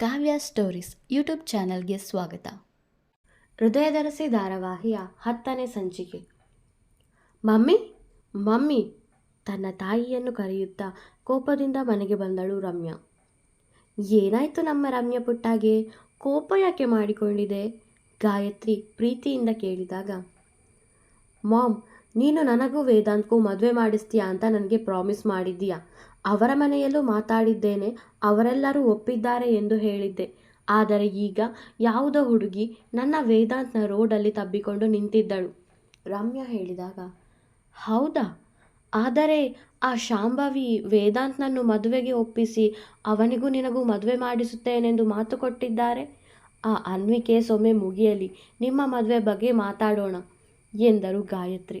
ಕಾವ್ಯ stories YouTube ಚಾನಲ್ಗೆ ಸ್ವಾಗತ. ಹೃದಯದರಸಿ ಧಾರಾವಾಹಿಯ ಹತ್ತನೇ ಸಂಚಿಕೆ. ಮಮ್ಮಿ ಮಮ್ಮಿ, ತನ್ನ ತಾಯಿಯನ್ನು ಕರೆಯುತ್ತಾ ಕೋಪದಿಂದ ಮನೆಗೆ ಬಂದಳು ರಮ್ಯಾ. ಏನಾಯಿತು ನಮ್ಮ ರಮ್ಯ ಪುಟ್ಟಾಗೆ? ಕೋಪ ಯಾಕೆ ಮಾಡಿಕೊಂಡಿದೆ? ಗಾಯತ್ರಿ ಪ್ರೀತಿಯಿಂದ ಕೇಳಿದಾಗ, ಮಾಮ್, ನೀನು ನನಗೂ ವೇದಾಂತ್ಗೂ ಮದುವೆ ಮಾಡಿಸ್ತೀಯಾ ಅಂತ ನನಗೆ ಪ್ರಾಮಿಸ್ ಮಾಡಿದ್ದೀಯಾ? ಅವರ ಮನೆಯಲ್ಲೂ ಮಾತಾಡಿದ್ದೇನೆ, ಅವರೆಲ್ಲರೂ ಒಪ್ಪಿದ್ದಾರೆ ಎಂದು ಹೇಳಿದ್ದೆ. ಆದರೆ ಈಗ ಯಾವುದೋ ಹುಡುಗಿ ನನ್ನ ವೇದಾಂತ್ನ ರೋಡಲ್ಲಿ ತಬ್ಬಿಕೊಂಡು ನಿಂತಿದ್ದಳು. ರಮ್ಯಾ ಹೇಳಿದಾಗ, ಹೌದಾ? ಆದರೆ ಆ ಶಾಂಭವಿ ವೇದಾಂತ್ನನ್ನು ಮದುವೆಗೆ ಒಪ್ಪಿಸಿ ಅವನಿಗೂ ನಿನಗೂ ಮದುವೆ ಮಾಡಿಸುತ್ತೇನೆಂದು ಮಾತು ಕೊಟ್ಟಿದ್ದಾರೆ? ಆ ಅನ್ವಿಕೆ ಸೊಮ್ಮೆ ಮುಗಿಯಲಿ, ನಿಮ್ಮ ಮದುವೆ ಬಗ್ಗೆ ಮಾತಾಡೋಣ, ಎಂದರು ಗಾಯತ್ರಿ.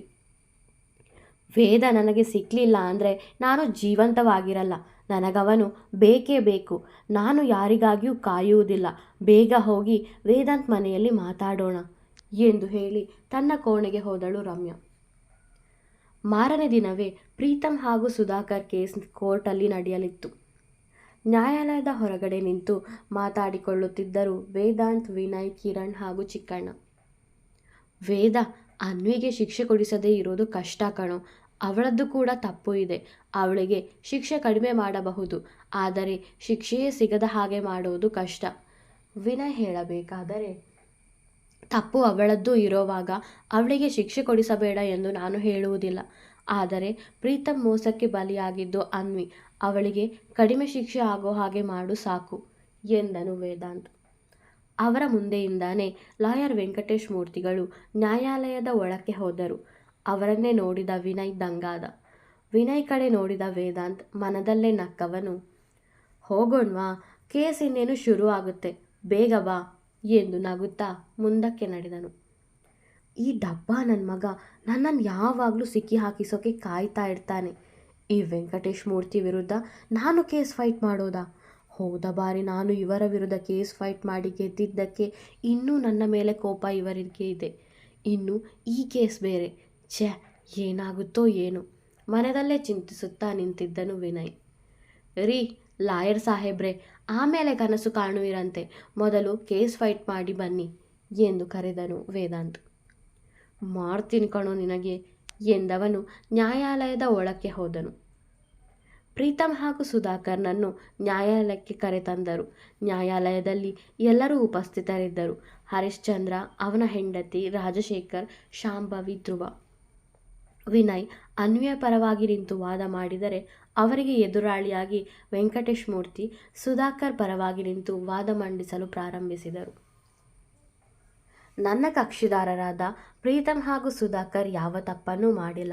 ವೇದ ನನಗೆ ಸಿಕ್ಕಲಿಲ್ಲ ಅಂದರೆ ನಾನು ಜೀವಂತವಾಗಿರಲ್ಲ. ನನಗವನು ಬೇಕೇ ಬೇಕು. ನಾನು ಯಾರಿಗಾಗಿಯೂ ಕಾಯುವುದಿಲ್ಲ. ಬೇಗ ಹೋಗಿ ವೇದಾಂತ್ ಮನೆಯಲ್ಲಿ ಮಾತಾಡೋಣ ಎಂದು ಹೇಳಿ ತನ್ನ ಕೋಣೆಗೆ ಹೋದಳು ರಮ್ಯ. ಮಾರನೇ ದಿನವೇ ಪ್ರೀತಮ್ ಹಾಗೂ ಸುಧಾಕರ್ ಕೇಸ್ ಕೋರ್ಟಲ್ಲಿ ನಡೆಯಲಿತ್ತು. ನ್ಯಾಯಾಲಯದ ಹೊರಗಡೆ ನಿಂತು ಮಾತಾಡಿಕೊಳ್ಳುತ್ತಿದ್ದರು ವೇದಾಂತ್, ವಿನಯ್, ಕಿರಣ್ ಹಾಗೂ ಚಿಕ್ಕಣ್ಣ. ವೇದ, ಅನ್ವಿಗೆ ಶಿಕ್ಷೆ ಕೊಡಿಸದೇ ಇರೋದು ಕಷ್ಟ ಕಣೋ. ಅವಳದ್ದು ಕೂಡ ತಪ್ಪು ಇದೆ. ಅವಳಿಗೆ ಶಿಕ್ಷೆ ಕಡಿಮೆ ಮಾಡಬಹುದು. ಆದರೆ ಶಿಕ್ಷೆಯೇ ಸಿಗದ ಹಾಗೆ ಮಾಡುವುದು ಕಷ್ಟ. ವಿನಯ್ ಹೇಳಬೇಕಾದರೆ, ತಪ್ಪು ಅವಳದ್ದು ಇರೋವಾಗ ಅವಳಿಗೆ ಶಿಕ್ಷೆ ಕೊಡಿಸಬೇಡ ಎಂದು ನಾನು ಹೇಳುವುದಿಲ್ಲ. ಆದರೆ ಪ್ರೀತಮ್ ಮೋಸಕ್ಕೆ ಬಲಿಯಾಗಿದ್ದು ಅನ್ವಿ, ಅವಳಿಗೆ ಕಡಿಮೆ ಶಿಕ್ಷೆ ಆಗೋ ಹಾಗೆ ಮಾಡು ಸಾಕು, ಎಂದನು ವೇದಾಂತ್. ಅವರ ಮುಂದೆಯಿಂದಾನೇ ಲಾಯರ್ ವೆಂಕಟೇಶ್ ಮೂರ್ತಿಗಳು ನ್ಯಾಯಾಲಯದ ಒಳಕ್ಕೆ ಹೋದರು. ಅವರನ್ನೇ ನೋಡಿದ ವಿನಯ್ ದಂಗಾದ. ವಿನಯ್ ಕಡೆ ನೋಡಿದ ವೇದಾಂತ್ ಮನದಲ್ಲೇ ನಕ್ಕವನು. ಹೋಗೋಣ್ವಾ, ಕೇಸ್ ಇನ್ನೇನು ಶುರು ಆಗುತ್ತೆ, ಬೇಗ ಬಾ ಎಂದು ನಗುತ್ತಾ ಮುಂದಕ್ಕೆ ನಡೆದನು. ಈ ಡಬ್ಬ ನನ್ನ ಮಗ ನನ್ನನ್ನು ಯಾವಾಗಲೂ ಸಿಕ್ಕಿ ಹಾಕಿಸೋಕೆ ಕಾಯ್ತಾ ಇರ್ತಾನೆ. ಈ ವೆಂಕಟೇಶ್ ಮೂರ್ತಿ ವಿರುದ್ಧ ನಾನು ಕೇಸ್ ಫೈಟ್ ಮಾಡೋದಾ? ಹೋದ ಬಾರಿ ನಾನು ಇವರ ವಿರುದ್ಧ ಕೇಸ್ ಫೈಟ್ ಮಾಡಿ ಗೆದ್ದಿದ್ದಕ್ಕೆ ಇನ್ನೂ ನನ್ನ ಮೇಲೆ ಕೋಪ ಇವರಿಗೆ ಇದೆ. ಇನ್ನು ಈ ಕೇಸ್ ಬೇರೆ. ಛೆ, ಏನಾಗುತ್ತೋ ಏನು. ಮನದಲ್ಲೇ ಚಿಂತಿಸುತ್ತಾ ನಿಂತಿದ್ದನು ವಿನಯ್. ರೀ, ಲಾಯರ್ ಸಾಹೇಬ್ರೆ, ಆಮೇಲೆ ಕನಸು ಕಾಣುವಿರಂತೆ. ಮೊದಲು ಕೇಸ್ ಫೈಟ್ ಮಾಡಿ ಬನ್ನಿ ಎಂದು ಕರೆದನು ವೇದಾಂತ್. ಮಾಡ್ತೀನಿ ಕಣೋ ನಿನಗೆ ಎಂದವನು ನ್ಯಾಯಾಲಯದ ಒಳಕ್ಕೆ ಹೋದನು. ಪ್ರೀತಮ್ ಹಾಗೂ ಸುಧಾಕರ್ನನ್ನು ನ್ಯಾಯಾಲಯಕ್ಕೆ ಕರೆತಂದರು. ನ್ಯಾಯಾಲಯದಲ್ಲಿ ಎಲ್ಲರೂ ಉಪಸ್ಥಿತರಿದ್ದರು. ಹರಿಶ್ಚಂದ್ರ, ಅವನ ಹೆಂಡತಿ ರಾಜಶೇಖರ್, ಶಾಂಭವಿ, ಧ್ರುವ. ವಿನಯ್ ಅನ್ವಯ ಪರವಾಗಿ ನಿಂತು ವಾದ ಮಾಡಿದರೆ ಅವರಿಗೆ ಎದುರಾಳಿಯಾಗಿ ವೆಂಕಟೇಶ್ ಮೂರ್ತಿ ಸುಧಾಕರ್ ಪರವಾಗಿ ನಿಂತು ವಾದ ಮಂಡಿಸಲು ಪ್ರಾರಂಭಿಸಿದರು. ನನ್ನ ಕಕ್ಷಿದಾರರಾದ ಪ್ರೀತಮ್ ಹಾಗೂ ಸುಧಾಕರ್ ಯಾವ ತಪ್ಪನ್ನೂ ಮಾಡಿಲ್ಲ.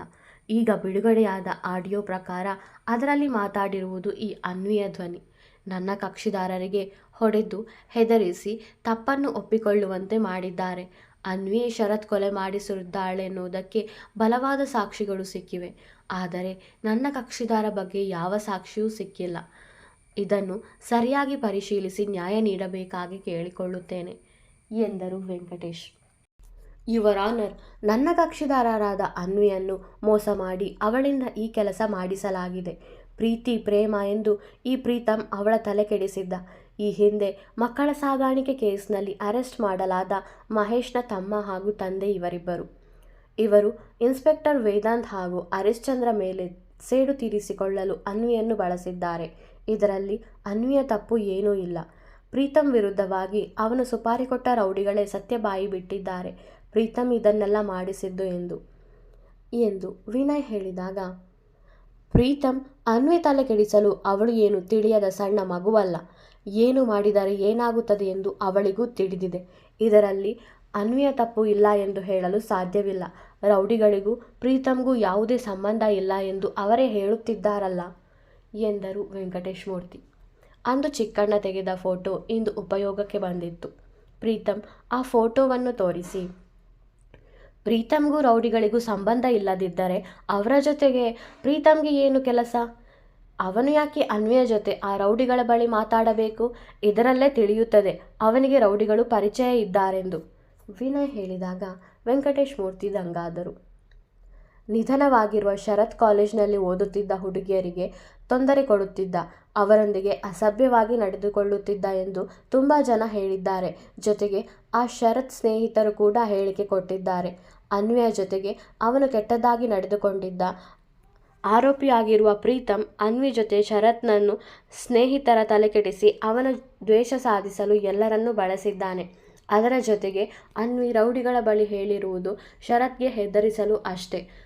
ಈಗ ಬಿಡುಗಡೆಯಾದ ಆಡಿಯೋ ಪ್ರಕಾರ ಅದರಲ್ಲಿ ಮಾತಾಡಿರುವುದು ಈ ಅನ್ವಯ ಧ್ವನಿ. ನನ್ನ ಕಕ್ಷಿದಾರರಿಗೆ ಹೊಡೆದು ಹೆದರಿಸಿ ತಪ್ಪನ್ನು ಒಪ್ಪಿಕೊಳ್ಳುವಂತೆ ಮಾಡಿದ್ದಾರೆ. ಅನ್ವಿ ಶರತ್ ಕೊಲೆ ಮಾಡಿಸಿದ್ದಾಳೆನ್ನುವುದಕ್ಕೆ ಬಲವಾದ ಸಾಕ್ಷಿಗಳು ಸಿಕ್ಕಿವೆ. ಆದರೆ ನನ್ನ ಕಕ್ಷಿದಾರ ಬಗ್ಗೆ ಯಾವ ಸಾಕ್ಷಿಯೂ ಸಿಕ್ಕಿಲ್ಲ. ಇದನ್ನು ಸರಿಯಾಗಿ ಪರಿಶೀಲಿಸಿ ನ್ಯಾಯ ನೀಡಬೇಕಾಗಿ ಕೇಳಿಕೊಳ್ಳುತ್ತೇನೆ, ಎಂದರು ವೆಂಕಟೇಶ್. ಯುವರ್ ಆನರ್, ನನ್ನ ಕಕ್ಷಿದಾರರಾದ ಅನ್ವಿಯನ್ನು ಮೋಸ ಮಾಡಿ ಅವಳಿಂದ ಈ ಕೆಲಸ ಮಾಡಿಸಲಾಗಿದೆ. ಪ್ರೀತಿ, ಪ್ರೇಮ ಎಂದು ಈ ಪ್ರೀತಮ್ ಅವಳ ತಲೆ ಕೆಡಿಸಿದ್ದ. ಈ ಹಿಂದೆ ಮಕ್ಕಳ ಸಾಗಾಣಿಕೆ ಕೇಸ್ನಲ್ಲಿ ಅರೆಸ್ಟ್ ಮಾಡಲಾದ ಮಹೇಶ್ನ ತಮ್ಮ ಹಾಗೂ ತಂದೆ ಇವರಿಬ್ಬರು. ಇವರು ಇನ್ಸ್ಪೆಕ್ಟರ್ ವೇದಾಂತ್ ಹಾಗೂ ಹರಿಶ್ಚಂದ್ರ ಮೇಲೆ ಸೇಡು ತೀರಿಸಿಕೊಳ್ಳಲು ಅನ್ವಿಯನ್ನು ಬಳಸಿದ್ದಾರೆ. ಇದರಲ್ಲಿ ಅನ್ವಿಯ ತಪ್ಪು ಏನೂ ಇಲ್ಲ. ಪ್ರೀತಮ್ ವಿರುದ್ಧವಾಗಿ ಅವನು ಸುಪಾರಿ ಕೊಟ್ಟ ರೌಡಿಗಳೇ ಸತ್ಯ ಬಾಯಿ ಬಿಟ್ಟಿದ್ದಾರೆ. ಪ್ರೀತಮ್ ಇದನ್ನೆಲ್ಲ ಮಾಡಿಸಿದ್ದು ಎಂದು. ಎಂದು ವಿನಯ್ ಹೇಳಿದಾಗ ಪ್ರೀತಮ್ ಅನ್ವಿ ತಲೆ ಕೆಡಿಸಲು ಅವಳು ಏನು ತಿಳಿಯದ ಸಣ್ಣ ಮಗುವಲ್ಲ. ಏನು ಮಾಡಿದರೆ ಏನಾಗುತ್ತದೆ ಎಂದು ಅವಳಿಗೂ ತಿಳಿದಿದೆ. ಇದರಲ್ಲಿ ಅನ್ವಿಯ ತಪ್ಪು ಇಲ್ಲ ಎಂದು ಹೇಳಲು ಸಾಧ್ಯವಿಲ್ಲ. ರೌಡಿಗಳಿಗೂ ಪ್ರೀತಮ್ಗೂ ಯಾವುದೇ ಸಂಬಂಧ ಇಲ್ಲ ಎಂದು ಅವರೇ ಹೇಳುತ್ತಿದ್ದಾರಲ್ಲ ಎಂದರು ವೆಂಕಟೇಶ್ ಮೂರ್ತಿ. ಅಂದು ಚಿಕ್ಕಣ್ಣ ತೆಗೆದ ಫೋಟೋ ಇಂದು ಉಪಯೋಗಕ್ಕೆ ಬಂದಿತ್ತು. ಪ್ರೀತಮ್ ಆ ಫೋಟೋವನ್ನು ತೋರಿಸಿ. ಪ್ರೀತಮ್ಗೂ ರೌಡಿಗಳಿಗೂ ಸಂಬಂಧ ಇಲ್ಲದಿದ್ದರೆ ಅವರ ಜೊತೆಗೆ ಪ್ರೀತಮ್ಗೆ ಏನು ಕೆಲಸ? ಅವನು ಯಾಕೆ ಅನ್ವಯ ಜೊತೆ ಆ ರೌಡಿಗಳ ಬಳಿ ಮಾತಾಡಬೇಕು? ಇದರಲ್ಲೇ ತಿಳಿಯುತ್ತದೆ, ಅವನಿಗೆ ರೌಡಿಗಳು ಪರಿಚಯ ಇದ್ದಾರೆಂದು. ವಿನಯ್ ಹೇಳಿದಾಗ ವೆಂಕಟೇಶ್ ಮೂರ್ತಿ ದಂಗಾದರು. ನಿಧನವಾಗಿರುವ ಶರತ್ ಕಾಲೇಜ್ನಲ್ಲಿ ಓದುತ್ತಿದ್ದ ಹುಡುಗಿಯರಿಗೆ ತೊಂದರೆ ಕೊಡುತ್ತಿದ್ದ, ಅವರೊಂದಿಗೆ ಅಸಭ್ಯವಾಗಿ ನಡೆದುಕೊಳ್ಳುತ್ತಿದ್ದ ಎಂದು ತುಂಬ ಜನ ಹೇಳಿದ್ದಾರೆ. ಜೊತೆಗೆ ಆ ಶರತ್ ಸ್ನೇಹಿತರು ಕೂಡ ಹೇಳಿಕೆ ಕೊಟ್ಟಿದ್ದಾರೆ. ಅನ್ವಯ ಜೊತೆಗೆ ಅವನು ಕೆಟ್ಟದಾಗಿ ನಡೆದುಕೊಂಡಿದ್ದ ಆರೋಪಿಯಾಗಿರುವ ಪ್ರೀತಮ್ ಅನ್ವಿ ಜೊತೆ ಶರತ್ನನ್ನು ಸ್ನೇಹಿತರ ತಲೆಕೆಡಿಸಿ ಅವನ ದ್ವೇಷ ಸಾಧಿಸಲು ಎಲ್ಲರನ್ನೂ ಬಳಸಿದ್ದಾನೆ. ಅದರ ಜೊತೆಗೆ ಅನ್ವಿ ರೌಡಿಗಳ ಬಳಿ ಹೇಳಿರುವುದು ಶರತ್ಗೆ ಹೆದರಿಸಲು ಅಷ್ಟೇ.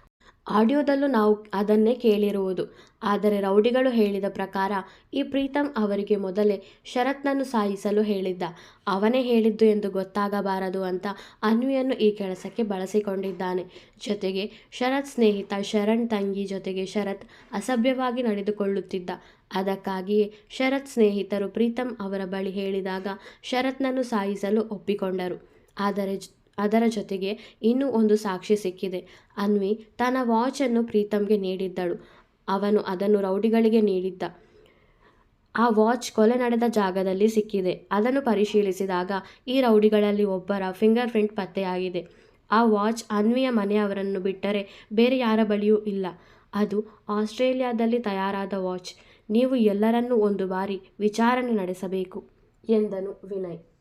ಆಡಿಯೋದಲ್ಲೂ ನಾವು ಅದನ್ನೇ ಕೇಳಿರುವುದು. ಆದರೆ ರೌಡಿಗಳು ಹೇಳಿದ ಪ್ರಕಾರ, ಈ ಪ್ರೀತಮ್ ಅವರಿಗೆ ಮೊದಲೇ ಶರತ್ನನ್ನು ಸಾಯಿಸಲು ಹೇಳಿದ್ದ. ಅವನೇ ಹೇಳಿದ್ದು ಎಂದು ಗೊತ್ತಾಗಬಾರದು ಅಂತ ಅನ್ವಿಯನ್ನು ಈ ಕೆಲಸಕ್ಕೆ ಬಳಸಿಕೊಂಡಿದ್ದಾನೆ. ಜೊತೆಗೆ ಶರತ್ ಸ್ನೇಹಿತ ಶರಣ್ ತಂಗಿ ಜೊತೆಗೆ ಶರತ್ ಅಸಭ್ಯವಾಗಿ ನಡೆದುಕೊಳ್ಳುತ್ತಿದ್ದ. ಅದಕ್ಕಾಗಿಯೇ ಶರತ್ ಸ್ನೇಹಿತರು ಪ್ರೀತಮ್ ಅವರ ಬಳಿ ಹೇಳಿದಾಗ ಶರತ್ನನ್ನು ಸಾಯಿಸಲು ಒಪ್ಪಿಕೊಂಡರು. ಆದರೆ ಅದರ ಜೊತೆಗೆ ಇನ್ನೂ ಒಂದು ಸಾಕ್ಷಿ ಸಿಕ್ಕಿದೆ. ಅನ್ವಿ ತನ್ನ ವಾಚನ್ನು ಪ್ರೀತಮ್ಗೆ ನೀಡಿದ್ದಳು. ಅವನು ಅದನ್ನು ರೌಡಿಗಳಿಗೆ ನೀಡಿದ್ದ. ಆ ವಾಚ್ ಕೊಲೆ ನಡೆದ ಜಾಗದಲ್ಲಿ ಸಿಕ್ಕಿದೆ. ಅದನ್ನು ಪರಿಶೀಲಿಸಿದಾಗ ಈ ರೌಡಿಗಳಲ್ಲಿ ಒಬ್ಬರ ಫಿಂಗರ್ ಪ್ರಿಂಟ್ ಪತ್ತೆಯಾಗಿದೆ. ಆ ವಾಚ್ ಅನ್ವಿಯ ಮನೆಯವರನ್ನು ಬಿಟ್ಟರೆ ಬೇರೆ ಯಾರ ಬಳಿಯೂ ಇಲ್ಲ. ಅದು ಆಸ್ಟ್ರೇಲಿಯಾದಲ್ಲಿ ತಯಾರಾದ ವಾಚ್. ನೀವು ಎಲ್ಲರನ್ನೂ ಒಂದು ಬಾರಿ ವಿಚಾರಣೆ ನಡೆಸಬೇಕು ಎಂದನು ವಿನಯ್.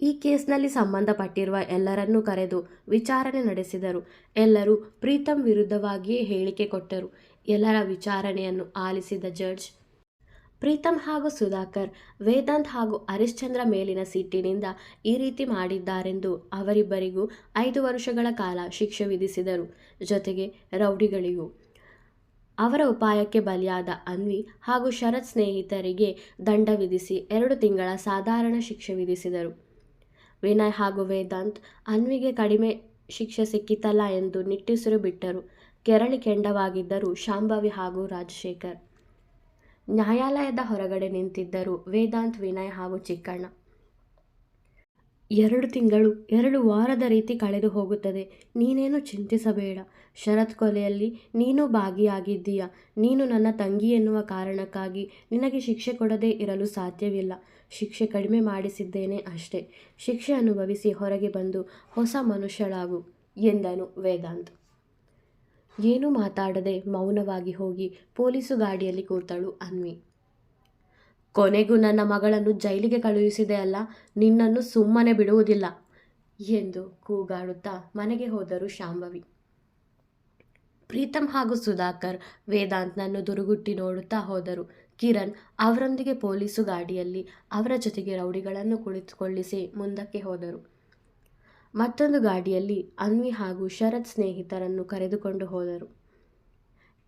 ಈ ಕೇಸ್ನಲ್ಲಿ ಸಂಬಂಧಪಟ್ಟಿರುವ ಎಲ್ಲರನ್ನೂ ಕರೆದು ವಿಚಾರಣೆ ನಡೆಸಿದರು. ಎಲ್ಲರೂ ಪ್ರೀತಮ್ ವಿರುದ್ಧವಾಗಿಯೇ ಹೇಳಿಕೆ ಕೊಟ್ಟರು. ಎಲ್ಲರ ವಿಚಾರಣೆಯನ್ನು ಆಲಿಸಿದ ಜಡ್ಜ್ ಪ್ರೀತಮ್ ಹಾಗೂ ಸುಧಾಕರ್, ವೇದಾಂತ್ ಹಾಗೂ ಹರಿಶ್ಚಂದ್ರ ಮೇಲಿನ ಸಿಟ್ಟಿನಿಂದ ಈ ರೀತಿ ಮಾಡಿದ್ದಾರೆಂದು ಅವರಿಬ್ಬರಿಗೂ ಐದು ವರ್ಷಗಳ ಕಾಲ ಶಿಕ್ಷೆ ವಿಧಿಸಿದರು. ಜೊತೆಗೆ ರೌಡಿಗಳಿಗೂ. ಅವರ ಉಪಾಯಕ್ಕೆ ಬಲಿಯಾದ ಅನ್ವಿ ಹಾಗೂ ಶರತ್ ಸ್ನೇಹಿತರಿಗೆ ದಂಡ ವಿಧಿಸಿ ಎರಡು ತಿಂಗಳ ಸಾಧಾರಣ ಶಿಕ್ಷೆ ವಿಧಿಸಿದರು. ವಿನಯ್ ಹಾಗೂ ವೇದಾಂತ್ ಅನ್ವಿಗೆ ಕಡಿಮೆ ಶಿಕ್ಷೆ ಸಿಕ್ಕಿತಲ್ಲ ಎಂದು ನಿಟ್ಟುಸಿರು ಬಿಟ್ಟರು. ಕೆರಳಿ ಕೆಂಡವಾಗಿದ್ದರು ಶಾಂಭವಿ ಹಾಗೂ ರಾಜಶೇಖರ್. ನ್ಯಾಯಾಲಯದ ಹೊರಗಡೆ ನಿಂತಿದ್ದರು ವೇದಾಂತ್, ವಿನಯ್ ಹಾಗೂ ಚಿಕ್ಕಣ್ಣ. ಎರಡು ತಿಂಗಳು, ಎರಡು ವಾರದ ರೀತಿ ಕಳೆದು ಹೋಗುತ್ತದೆ. ನೀನೇನು ಚಿಂತಿಸಬೇಡ. ಶರತ್ ಕೊಲೆಯಲ್ಲಿ ನೀನು ಭಾಗಿಯಾಗಿದ್ದೀಯ? ನೀನು ನನ್ನ ತಂಗಿ ಎನ್ನುವ ಕಾರಣಕ್ಕಾಗಿ ನಿನಗೆ ಶಿಕ್ಷೆ ಕೊಡದೇ ಇರಲು ಸಾಧ್ಯವಿಲ್ಲ. ಶಿಕ್ಷೆ ಕಡಿಮೆ ಮಾಡಿಸಿದ್ದೇನೆ ಅಷ್ಟೇ. ಶಿಕ್ಷೆ ಅನುಭವಿಸಿ ಹೊರಗೆ ಬಂದು ಹೊಸ ಮನುಷ್ಯಳಾಗು ಎಂದನು ವೇದಾಂತ್. ಏನೂ ಮಾತಾಡದೆ ಮೌನವಾಗಿ ಹೋಗಿ ಪೊಲೀಸು ಗಾಡಿಯಲ್ಲಿ ಕೂತಳು ಅನ್ವಿ. ಕೊನೆಗೂ ನನ್ನ ಮಗಳನ್ನು ಜೈಲಿಗೆ ಕಳುಹಿಸಿದೆ ಅಲ್ಲ, ನಿನ್ನನ್ನು ಸುಮ್ಮನೆ ಬಿಡುವುದಿಲ್ಲ ಎಂದು ಕೂಗಾಡುತ್ತಾ ಮನೆಗೆ ಹೋದರು ಶಾಂಭವಿ. ಪ್ರೀತಮ್ ಹಾಗೂ ಸುಧಾಕರ್ ವೇದಾಂತ್ನನ್ನು ದುರುಗುಟ್ಟಿ ನೋಡುತ್ತಾ ಹೋದರು. ಕಿರಣ್ ಅವರೊಂದಿಗೆ ಪೊಲೀಸು ಗಾಡಿಯಲ್ಲಿ ಅವರ ಜೊತೆಗೆ ರೌಡಿಗಳನ್ನು ಕುಳಿತುಕೊಳ್ಳಿಸಿ ಮುಂದಕ್ಕೆ ಹೋದರು. ಮತ್ತೊಂದು ಗಾಡಿಯಲ್ಲಿ ಅನ್ವಿ ಹಾಗೂ ಶರತ್ ಸ್ನೇಹಿತರನ್ನು ಕರೆದುಕೊಂಡು ಹೋದರು.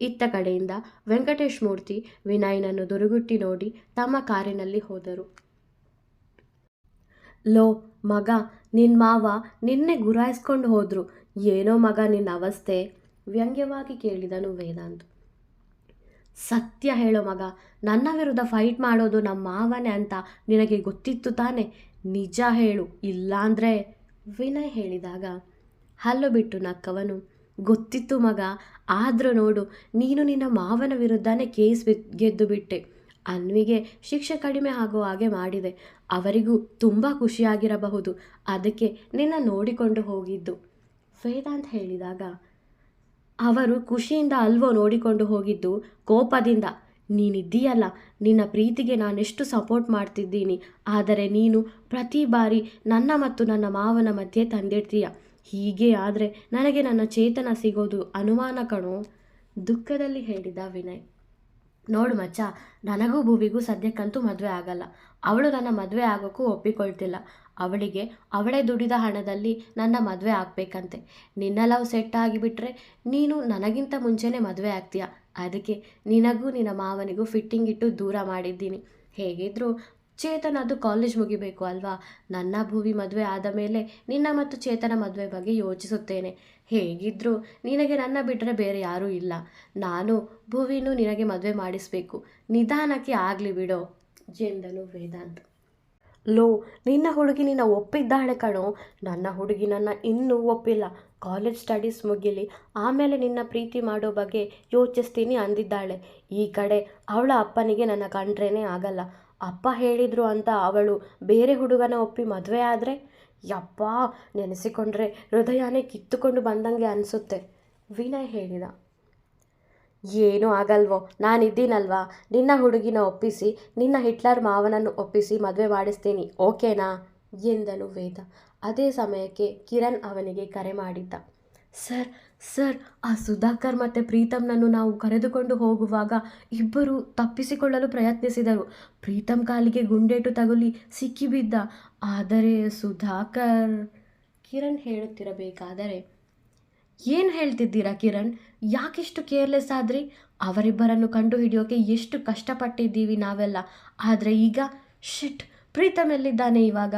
ಇತ್ತ ಕಡೆಯಿಂದ ವೆಂಕಟೇಶ್ ಮೂರ್ತಿ, ವಿನಯ್ನನ್ನು ದುರುಗುಟ್ಟಿ ನೋಡಿ ತಮ್ಮ ಕಾರಿನಲ್ಲಿ ಹೋದರು. ಲೋ, ಮಗ ನಿನ್ನ ಮಾವ ನಿನ್ನೆ ಗುರಾಯಿಸ್ಕೊಂಡು ಹೋದ್ರು. ಏನೋ ಮಗ ನಿನ್ನ ಅವಸ್ಥೆ? ವ್ಯಂಗ್ಯವಾಗಿ ಕೇಳಿದನು ವೇದಾಂತ್. ಸತ್ಯ ಹೇಳೋ ಮಗ. ನನ್ನ ವಿರುದ್ಧ ಫೈಟ್ ಮಾಡೋದು ನಮ್ಮ ಮಾವನೇ ಅಂತ ನಿನಗೆ ಗೊತ್ತಿತ್ತು ತಾನೆ? ನಿಜ ಹೇಳು. ಇಲ್ಲಾಂದ್ರೆ ವಿನಯ್ ಹೇಳಿದಾಗ, ಹಲ್ಲು ಬಿಟ್ಟು ನಕ್ಕವನು. ಗೊತ್ತಿತ್ತು ಮಗ. ಆದರೂ ನೋಡು, ನೀನು ನಿನ್ನ ಮಾವನ ವಿರುದ್ಧನೇ ಕೇಸ್ ಗೆದ್ದು ಬಿಟ್ಟೆ. ಅನ್ವಿಗೆ ಶಿಕ್ಷೆ ಕಡಿಮೆ ಆಗೋ ಹಾಗೆ ಮಾಡಿದೆ. ಅವರಿಗೂ ತುಂಬ ಖುಷಿಯಾಗಿರಬಹುದು. ಅದಕ್ಕೆ ನಿನ್ನ ನೋಡಿಕೊಂಡು ಹೋಗಿದ್ದು. ವೇದಾಂತ್ ಹೇಳಿದಾಗ ಅವರು ಖುಷಿಯಿಂದ ಅಲ್ವೋ ನೋಡಿಕೊಂಡು ಹೋಗಿದ್ದು? ಕೋಪದಿಂದ. ನೀನಿದ್ದೀಯಲ್ಲ. ನಿನ್ನ ಪ್ರೀತಿಗೆ ನಾನೆಷ್ಟು ಸಪೋರ್ಟ್ ಮಾಡ್ತಿದ್ದೀನಿ. ಆದರೆ ನೀನು ಪ್ರತಿ ಬಾರಿ ನನ್ನ ಮತ್ತು ನನ್ನ ಮಾವನ ಮಧ್ಯೆ ತಂದಿಡ್ತೀಯ. ಹೀಗೆ ಆದರೆ ನನಗೆ ನನ್ನ ಚೇತನ ಸಿಗೋದು ಅನುಮಾನ ಕಣೋ. ದುಃಖದಲ್ಲಿ ಹೇಳಿದ ವಿನಯ್. ನೋಡು ಮಚ್ಚ, ನನಗೂ ಭುವಿಗೂ ಸದ್ಯಕ್ಕಂತೂ ಮದುವೆ ಆಗಲ್ಲ. ಅವಳು ನನ್ನ ಮದುವೆ ಆಗೋಕ್ಕೂ ಒಪ್ಪಿಕೊಳ್ತಿಲ್ಲ. ಅವಳಿಗೆ, ಅವಳೇ ದುಡಿದ ಹಣದಲ್ಲಿ ನನ್ನ ಮದುವೆ ಆಗಬೇಕಂತೆ. ನಿನ್ನ ಲವ್ ಸೆಟ್ ಆಗಿಬಿಟ್ರೆ ನೀನು ನನಗಿಂತ ಮುಂಚೆನೇ ಮದುವೆ ಆಗ್ತೀಯ. ಅದಕ್ಕೆ ನಿನಗೂ ನಿನ್ನ ಮಾವನಿಗೂ ಫಿಟ್ಟಿಂಗ್ ಇಟ್ಟು ದೂರ ಮಾಡಿದ್ದೀನಿ. ಹೇಗಿದ್ದರೂ ಚೇತನ ಅದು ಕಾಲೇಜ್ ಮುಗಿಬೇಕು ಅಲ್ವಾ? ನನ್ನ ಭೂವಿ ಮದುವೆ ಆದ ಮೇಲೆ ನಿನ್ನ ಮತ್ತು ಚೇತನ ಮದುವೆ ಬಗ್ಗೆ ಯೋಚಿಸುತ್ತೇನೆ. ಹೇಗಿದ್ದರೂ ನಿನಗೆ ನನ್ನ ಬಿಟ್ಟರೆ ಬೇರೆ ಯಾರೂ ಇಲ್ಲ. ನಾನು ಭೂವಿನೂ ನಿನಗೆ ಮದುವೆ ಮಾಡಿಸಬೇಕು. ನಿಧಾನಕ್ಕೆ ಆಗಲಿ ಬಿಡೋ, ಎಂದನು ವೇದಾಂತ್. ಲೋ, ನಿನ್ನ ಹುಡುಗಿ ನಿನ್ನ ಒಪ್ಪಿದ್ದಾಳೆ ಕಣೋ. ನನ್ನ ಹುಡುಗಿ ನನ್ನ ಇನ್ನೂ ಒಪ್ಪಿಲ್ಲ. College studies ಮುಗಿಲಿ. ಆಮೇಲೆ ನಿನ್ನ ಪ್ರೀತಿ ಮಾಡೋ ಬಗ್ಗೆ ಯೋಚಿಸ್ತೀನಿ ಅಂದಿದ್ದಾಳೆ. ಈ ಕಡೆ ಅವಳ ಅಪ್ಪನಿಗೆ ನನ್ನ ಕಂಡ್ರೇನೇ ಆಗಲ್ಲ. ಅಪ್ಪ ಹೇಳಿದರು ಅಂತ ಅವಳು ಬೇರೆ ಹುಡುಗನ ಒಪ್ಪಿ ಮದುವೆ ಆದರೆ? ಯಪ್ಪ, ನೆನೆಸಿಕೊಂಡ್ರೆ ಹೃದಯನೇ ಕಿತ್ತುಕೊಂಡು ಬಂದಂಗೆ ಅನಿಸುತ್ತೆ. ವಿನಯ್ ಹೇಳಿದ. ಏನೂ ಆಗಲ್ವೋ. ನಾನಿದ್ದೀನಲ್ವಾ? ನಿನ್ನ ಹುಡುಗಿನ ಒಪ್ಪಿಸಿ, ನಿನ್ನ ಹಿಟ್ಲರ್ ಮಾವನನ್ನು ಒಪ್ಪಿಸಿ ಮದುವೆ ಮಾಡಿಸ್ತೀನಿ, ಓಕೆನಾ? ಎಂದನು ವೇದ. ಅದೇ ಸಮಯಕ್ಕೆ ಕಿರಣ್ ಅವನಿಗೆ ಕರೆ ಮಾಡಿದ್ದ. ಸರ್ ಸರ್, ಆ ಸುಧಾಕರ್ ಮತ್ತು ಪ್ರೀತಮ್ನನ್ನು ನಾವು ಕರೆದುಕೊಂಡು ಹೋಗುವಾಗ ಇಬ್ಬರು ತಪ್ಪಿಸಿಕೊಳ್ಳಲು ಪ್ರಯತ್ನಿಸಿದರು. ಪ್ರೀತಮ್ ಕಾಲಿಗೆ ಗುಂಡೇಟು ತಗುಲಿ ಸಿಕ್ಕಿಬಿದ್ದ. ಆದರೆ ಸುಧಾಕರ್, ಕಿರಣ್ ಹೇಳುತ್ತಿರಬೇಕಾದರೆ ಏನು ಹೇಳ್ತಿದ್ದೀರಾ ಕಿರಣ್? ಯಾಕಿಷ್ಟು ಕೇರ್ಲೆಸ್ ಆದ್ರಿ? ಅವರಿಬ್ಬರನ್ನು ಕಂಡುಹಿಡಿಯೋಕೆ ಎಷ್ಟು ಕಷ್ಟಪಟ್ಟಿದ್ದೀವಿ ನಾವೆಲ್ಲ. ಆದರೆ ಈಗ ಶಿಟ್ ಪ್ರೀತಮ್ ಎಲ್ಲಿದ್ದಾನೆ ಇವಾಗ?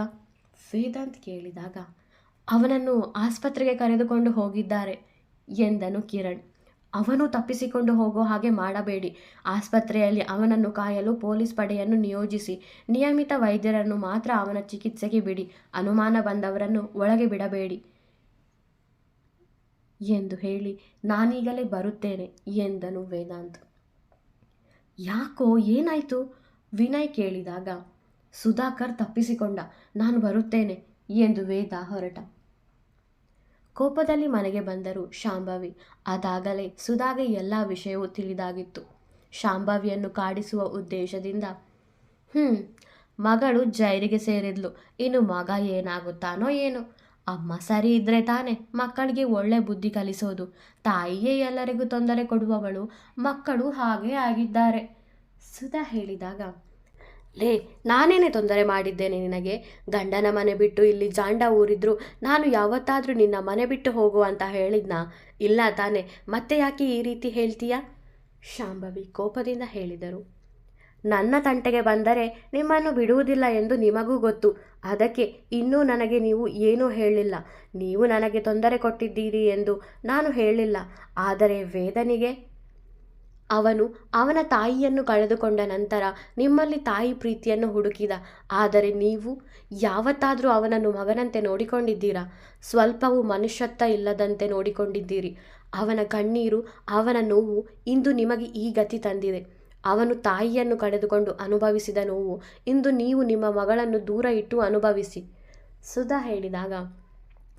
ವೇದಾಂತ್ ಕೇಳಿದಾಗ, ಅವನನ್ನು ಆಸ್ಪತ್ರೆಗೆ ಕರೆದುಕೊಂಡು ಹೋಗಿದ್ದಾರೆ ಎಂದನು ಕಿರಣ್. ಅವನು ತಪ್ಪಿಸಿಕೊಂಡು ಹೋಗೋ ಹಾಗೆ ಮಾಡಬೇಡಿ. ಆಸ್ಪತ್ರೆಯಲ್ಲಿ ಅವನನ್ನು ಕಾಯಲು ಪೊಲೀಸ್ ಪಡೆಯನ್ನು ನಿಯೋಜಿಸಿ. ನಿಯಮಿತ ವೈದ್ಯರನ್ನು ಮಾತ್ರ ಅವನ ಚಿಕಿತ್ಸೆಗೆ ಬಿಡಿ. ಅನುಮಾನ ಬಂದವರನ್ನು ಒಳಗೆ ಬಿಡಬೇಡಿ. ಎಂದು ಹೇಳಿ, ನಾನೀಗಲೇ ಬರುತ್ತೇನೆ ಎಂದನು ವೇದಾಂತ್. ಯಾಕೋ ಏನಾಯಿತು? ವಿನಯ್ ಕೇಳಿದಾಗ, ಸುಧಾಕರ್ ತಪ್ಪಿಸಿಕೊಂಡ, ನಾನು ಬರುತ್ತೇನೆ ಎಂದು ವೇದ ಹೊರಟ. ಕೋಪದಲ್ಲಿ ಮನೆಗೆ ಬಂದರು ಶಾಂಭವಿ. ಅದಾಗಲೇ ಸುಧಾಗೆ ಎಲ್ಲ ವಿಷಯವೂ ತಿಳಿದಾಗಿತ್ತು. ಶಾಂಭವಿಯನ್ನು ಕಾಡಿಸುವ ಉದ್ದೇಶದಿಂದ ಹ್ಞೂ ಮಗಳು ಜೈರಿಗೆ ಸೇರಿದ್ಲು, ಇನ್ನು ಮಗ ಏನಾಗುತ್ತಾನೋ ಏನೋ ಅಮ್ಮ ಸರಿ ಇದ್ರೆ ತಾನೆ ಮಕ್ಕಳಿಗೆ ಒಳ್ಳೆ ಬುದ್ಧಿ ಕಲಿಸೋದು. ತಾಯಿಯೇ ಎಲ್ಲರಿಗೂ ತೊಂದರೆ ಕೊಡುವವಳು. ಮಕ್ಕಳು ಹಾಗೇ ಆಗಿದ್ದಾರೆ. ಸುಧಾ ಹೇಳಿದಾಗ, ಲೇ, ನಾನೇನೆ ತೊಂದರೆ ಮಾಡಿದ್ದೇನೆ ನಿನಗೆ? ಗಂಡನ ಮನೆ ಬಿಟ್ಟು ಇಲ್ಲಿ ಜಾಂಡ ಊರಿದ್ರು ನಾನು ಯಾವತ್ತಾದರೂ ನಿನ್ನ ಮನೆ ಬಿಟ್ಟು ಹೋಗು ಅಂತ ಹೇಳಿದ್ನಾ? ಇಲ್ಲ ತಾನೆ, ಮತ್ತೆ ಯಾಕೆ ಈ ರೀತಿ ಹೇಳ್ತೀಯಾ? ಶಾಂಭವಿ ಕೋಪದಿಂದ ಹೇಳಿದರು ನನ್ನ ತಂಟೆಗೆ ಬಂದರೆ ನಿಮ್ಮನ್ನು ಬಿಡುವುದಿಲ್ಲ ಎಂದು ನಿಮಗೂ ಗೊತ್ತು. ಅದಕ್ಕೆ ಇನ್ನೂ ನನಗೆ ನೀವು ಏನೂ ಹೇಳಿಲ್ಲ. ನೀವು ನನಗೆ ತೊಂದರೆ ಕೊಟ್ಟಿದ್ದೀರಿ ಎಂದು ನಾನು ಹೇಳಿಲ್ಲ. ಆದರೆ ವೇದನಿಗೆ ಅವನು ಅವನ ತಾಯಿಯನ್ನು ಕಳೆದುಕೊಂಡ ನಂತರ ನಿಮ್ಮಲ್ಲಿ ತಾಯಿ ಪ್ರೀತಿಯನ್ನು ಹುಡುಕಿದ. ಆದರೆ ನೀವು ಯಾವತ್ತಾದರೂ ಅವನನ್ನು ಮಗನಂತೆ ನೋಡಿಕೊಂಡಿದ್ದೀರಾ? ಸ್ವಲ್ಪವೂ ಮನುಷ್ಯತ್ವ ಇಲ್ಲದಂತೆ ನೋಡಿಕೊಂಡಿದ್ದೀರಿ. ಅವನ ಕಣ್ಣೀರು, ಅವನ ನೋವು ಇಂದು ನಿಮಗೆ ಈ ಗತಿ ತಂದಿದೆ. ಅವನು ತಾಯಿಯನ್ನು ಕಳೆದುಕೊಂಡು ಅನುಭವಿಸಿದ ನೋವು ಇಂದು ನೀವು ನಿಮ್ಮ ಮಗಳನ್ನು ದೂರ ಇಟ್ಟು ಅನುಭವಿಸಿ. ಸುಧಾ ಹೇಳಿದಾಗ,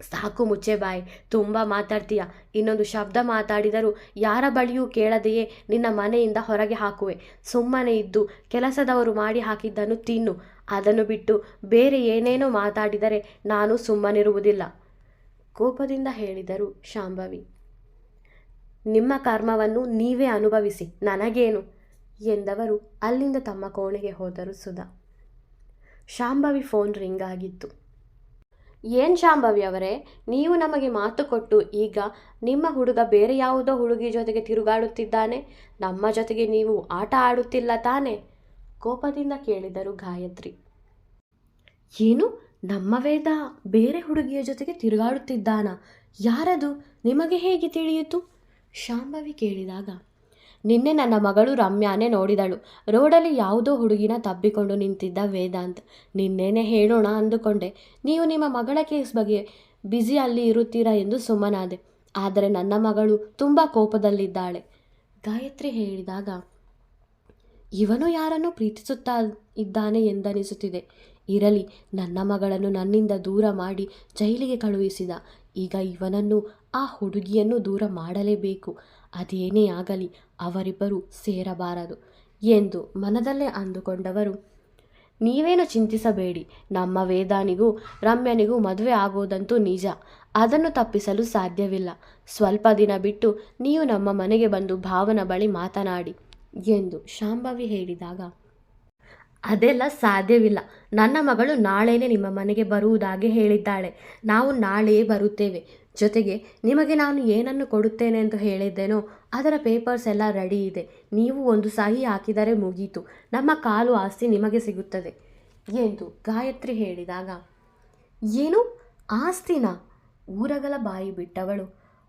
ಸಾಕು ಮುಚ್ಚೆ ಬಾಯ್, ತುಂಬ ಮಾತಾಡ್ತೀಯ. ಇನ್ನೊಂದು ಶಬ್ದ ಮಾತಾಡಿದರೂ ಯಾರ ಬಳಿಯೂ ಕೇಳದೆಯೇ ನಿನ್ನ ಮನೆಯಿಂದ ಹೊರಗೆ ಹಾಕುವೆ. ಸುಮ್ಮನೆ ಇದ್ದು ಕೆಲಸದವರು ಮಾಡಿ ಹಾಕಿದ್ದನ್ನು ತಿನ್ನು. ಅದನ್ನು ಬಿಟ್ಟು ಬೇರೆ ಏನೇನೋ ಮಾತಾಡಿದರೆ ನಾನು ಸುಮ್ಮನಿರುವುದಿಲ್ಲ ಕೋಪದಿಂದ ಹೇಳಿದರು ಶಾಂಭವಿ. ನಿಮ್ಮ ಕರ್ಮವನ್ನು ನೀವೇ ಅನುಭವಿಸಿ. ನನಗೇನು? ಎಂದವರು ಅಲ್ಲಿಂದ ತಮ್ಮ ಕೋಣೆಗೆ ಹೋದರು ಸುಧಾ. ಶಾಂಭವಿ ಫೋನ್ ರಿಂಗ್ ಆಗಿತ್ತು. ಏನು ಶಾಂಭವಿ ಅವರೇ, ನೀವು ನಮಗೆ ಮಾತು ಕೊಟ್ಟು ಈಗ ನಿಮ್ಮ ಹುಡುಗ ಬೇರೆ ಯಾವುದೋ ಹುಡುಗಿ ಜೊತೆಗೆ ತಿರುಗಾಡುತ್ತಿದ್ದಾನೆ, ನಮ್ಮ ಜೊತೆಗೆ ನೀವು ಆಟ ಆಡುತ್ತಿಲ್ಲ ತಾನೆ? ಕೋಪದಿಂದ ಕೇಳಿದರು ಗಾಯತ್ರಿ. ಏನು, ನಮ್ಮ ವೇದ ಬೇರೆ ಹುಡುಗಿಯ ಜೊತೆಗೆ ತಿರುಗಾಡುತ್ತಿದ್ದಾನ? ಯಾರದು? ನಿಮಗೆ ಹೇಗೆ ತಿಳಿಯಿತು? ಶಾಂಭವಿ ಕೇಳಿದಾಗ ನಿನ್ನೆ ನನ್ನ ಮಗಳು ರಮ್ಯಾನೇ ನೋಡಿದಳು. ರೋಡಲ್ಲಿ ಯಾವುದೋ ಹುಡುಗಿನ ತಬ್ಬಿಕೊಂಡು ನಿಂತಿದ್ದ ವೇದಾಂತ್. ನಿನ್ನೇನೆ ಹೇಳೋಣ ಅಂದುಕೊಂಡೆ. ನೀವು ನಿಮ್ಮ ಮಗಳ ಕೇಸ್ ಬಗ್ಗೆ ಬ್ಯುಸಿ ಅಲ್ಲಿ ಇರುತ್ತೀರಾ ಎಂದು ಸುಮ್ಮನಾದೆ. ಆದರೆ ನನ್ನ ಮಗಳು ತುಂಬ ಕೋಪದಲ್ಲಿದ್ದಾಳೆ. ಗಾಯತ್ರಿ ಹೇಳಿದಾಗ, ಇವನು ಯಾರನ್ನು ಪ್ರೀತಿಸುತ್ತಾ ಇದ್ದಾನೆ ಎಂದನಿಸುತ್ತಿದೆ. ಇರಲಿ, ನನ್ನ ಮಗಳನ್ನು ನನ್ನಿಂದ ದೂರ ಮಾಡಿ ಜೈಲಿಗೆ ಕಳುಹಿಸಿದ. ಈಗ ಇವನನ್ನು, ಆ ಹುಡುಗಿಯನ್ನು ದೂರ ಮಾಡಲೇಬೇಕು. ಅದೇನೇ ಆಗಲಿ ಅವರಿಬ್ಬರು ಸೇರಬಾರದು ಎಂದು ಮನದಲ್ಲೇ ಅಂದುಕೊಂಡವರು. ನೀವೇನು ಚಿಂತಿಸಬೇಡಿ, ನಮ್ಮ ವೇದಾನಿಗೂ ರಮ್ಯನಿಗೂ ಮದುವೆ ಆಗೋದಂತೂ ನಿಜ, ಅದನ್ನು ತಪ್ಪಿಸಲು ಸಾಧ್ಯವಿಲ್ಲ. ಸ್ವಲ್ಪ ದಿನ ಬಿಟ್ಟು ನೀವು ನಮ್ಮ ಮನೆಗೆ ಬಂದು ಭಾವನ ಬಳಿ ಮಾತನಾಡಿ ಎಂದು ಶಾಂಭವಿ ಹೇಳಿದಾಗ, ಅದೆಲ್ಲ ಸಾಧ್ಯವಿಲ್ಲ. ನನ್ನ ಮಗಳು ನಾಳೆನೇ ನಿಮ್ಮ ಮನೆಗೆ ಬರುವುದಾಗಿ ಹೇಳಿದ್ದಾಳೆ. ನಾವು ನಾಳೆಯೇ ಬರುತ್ತೇವೆ. ಜೊತೆಗೆ ನಿಮಗೆ ನಾನು ಏನನ್ನು ಕೊಡುತ್ತೇನೆ ಎಂದು ಹೇಳಿದ್ದೇನೋ ಅದರ ಪೇಪರ್ಸ್ ಎಲ್ಲ ರೆಡಿ ಇದೆ. ನೀವು ಒಂದು ಸಹಿ ಹಾಕಿದರೆ ಮುಗೀತು. ನಮ್ಮ ಕಾಲು ಆಸ್ತಿ ನಿಮಗೆ ಸಿಗುತ್ತದೆ ಎಂದು ಗಾಯತ್ರಿ ಹೇಳಿದಾಗ, ಏನು? ಆಸ್ತಿನ? ಊರಗಲ ಬಾಯಿ ಬಿಟ್ಟವಳು.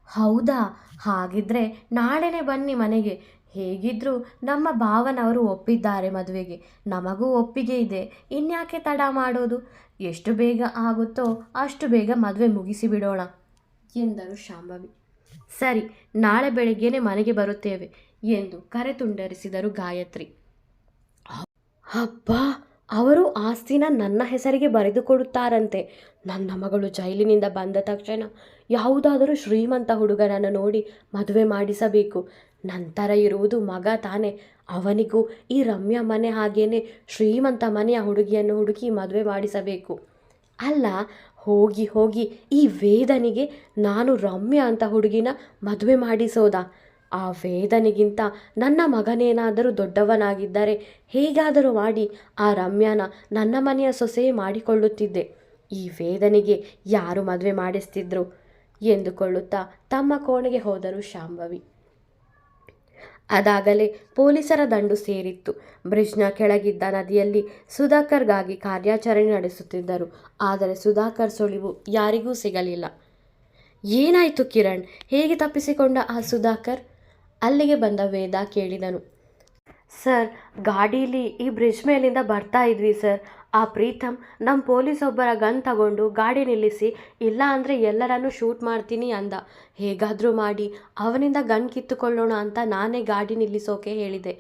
ಹೌದಾ? ಹಾಗಿದ್ರೆ ನಾಳೆನೇ ಬನ್ನಿ ಮನೆಗೆ. ಹೇಗಿದ್ರೂ ನಮ್ಮ ಭಾವನವರು ಒಪ್ಪಿದ್ದಾರೆ ಮದುವೆಗೆ. ನಮಗೂ ಒಪ್ಪಿಗೆ ಇದೆ. ಇನ್ಯಾಕೆ ತಡ ಮಾಡೋದು? ಎಷ್ಟು ಬೇಗ ಆಗುತ್ತೋ ಅಷ್ಟು ಬೇಗ ಮದುವೆ ಮುಗಿಸಿ ಬಿಡೋಣ ಎಂದರು ಶಾಂಭವಿ. ಸರಿ, ನಾಳೆ ಬೆಳಿಗ್ಗೆನೆ ಮನೆಗೆ ಬರುತ್ತೇವೆ ಎಂದು ಕರೆ ತುಂಡರಿಸಿದರು ಗಾಯತ್ರಿ. ಅಬ್ಬಾ, ಅವರು ಆಸ್ತಿನ ನನ್ನ ಹೆಸರಿಗೆ ಬರೆದುಕೊಡುತ್ತಾರಂತೆ. ನನ್ನ ಮಗಳು ಜೈಲಿನಿಂದ ಬಂದ ತಕ್ಷಣ ಯಾವುದಾದರೂ ಶ್ರೀಮಂತ ಹುಡುಗನನ್ನು ನೋಡಿ ಮದುವೆ ಮಾಡಿಸಬೇಕು. ನಂತರ ಇರುವುದು ಮಗ ತಾನೆ. ಅವನಿಗೂ ಈ ರಮ್ಯ ಮನೆ ಹಾಗೇನೆ ಶ್ರೀಮಂತ ಮನೆಯ ಹುಡುಗಿಯನ್ನು ಹುಡುಕಿ ಮದುವೆ ಮಾಡಿಸಬೇಕು. ಅಲ್ಲ ಹೋಗಿ ಹೋಗಿ ಈ ವೇದನಿಗೆ ನಾನು ರಮ್ಯ ಅಂತ ಹುಡುಗಿನ ಮದುವೆ ಮಾಡಿಸೋದ ಆ ವೇದನಿಗಿಂತ ನನ್ನ ಮಗನೇನಾದರೂ ದೊಡ್ಡವನಾಗಿದ್ದರೆ ಹೇಗಾದರೂ ಮಾಡಿ ಆ ರಮ್ಯಾನ ನನ್ನ ಮನೆಯ ಸೊಸೆ ಮಾಡಿಕೊಳ್ಳುತ್ತಿದ್ದೆ. ಈ ವೇದನಿಗೆ ಯಾರು ಮದುವೆ ಮಾಡಿಸ್ತಿದ್ರು? ಎಂದುಕೊಳ್ಳುತ್ತಾ ತಮ್ಮ ಕೋಣೆಗೆ ಹೋದರು ಶಾಂಭವಿ. ಅದಾಗಲೇ ಪೊಲೀಸರ ದಂಡು ಸೇರಿತ್ತು. ಬ್ರಿಡ್ಜ್ನ ಕೆಳಗಿದ್ದ ನದಿಯಲ್ಲಿ ಸುಧಾಕರ್ಗಾಗಿ ಕಾರ್ಯಾಚರಣೆ ನಡೆಸುತ್ತಿದ್ದರು. ಆದರೆ ಸುಧಾಕರ್ ಸುಳಿವು ಯಾರಿಗೂ ಸಿಗಲಿಲ್ಲ. ಏನಾಯಿತು ಕಿರಣ್? ಹೇಗೆ ತಪ್ಪಿಸಿಕೊಂಡ ಆ ಸುಧಾಕರ್? ಅಲ್ಲಿಗೆ ಬಂದ ವೇದ ಕೇಳಿದನು. ಸರ್, ಗಾಡೀಲಿ ಈ ಬ್ರಿಡ್ಜ್ ಮೇಲಿಂದ ಬರ್ತಾ ಇದ್ವಿ ಸರ್. ಆ ಪ್ರೀತಮ್ ನಮ್ಮ ಪೊಲೀಸ್ ಒಬ್ಬರ ಗನ್ ತಗೊಂಡು ಗಾಡಿ ನಿಲ್ಲಿಸಿ, ಇಲ್ಲ ಅಂದರೆ ಎಲ್ಲರನ್ನೂ ಶೂಟ್ ಮಾಡ್ತೀನಿ ಅಂದ. ಹೇಗಾದರೂ ಮಾಡಿ, ಅವನಿಂದ ಗನ್ ಕಿತ್ತುಕೊಳ್ಳೋಣ ಅಂತ ನಾನೇ ಗಾಡಿ ನಿಲ್ಲಿಸೋಕೆ ಹೇಳಿದೆ.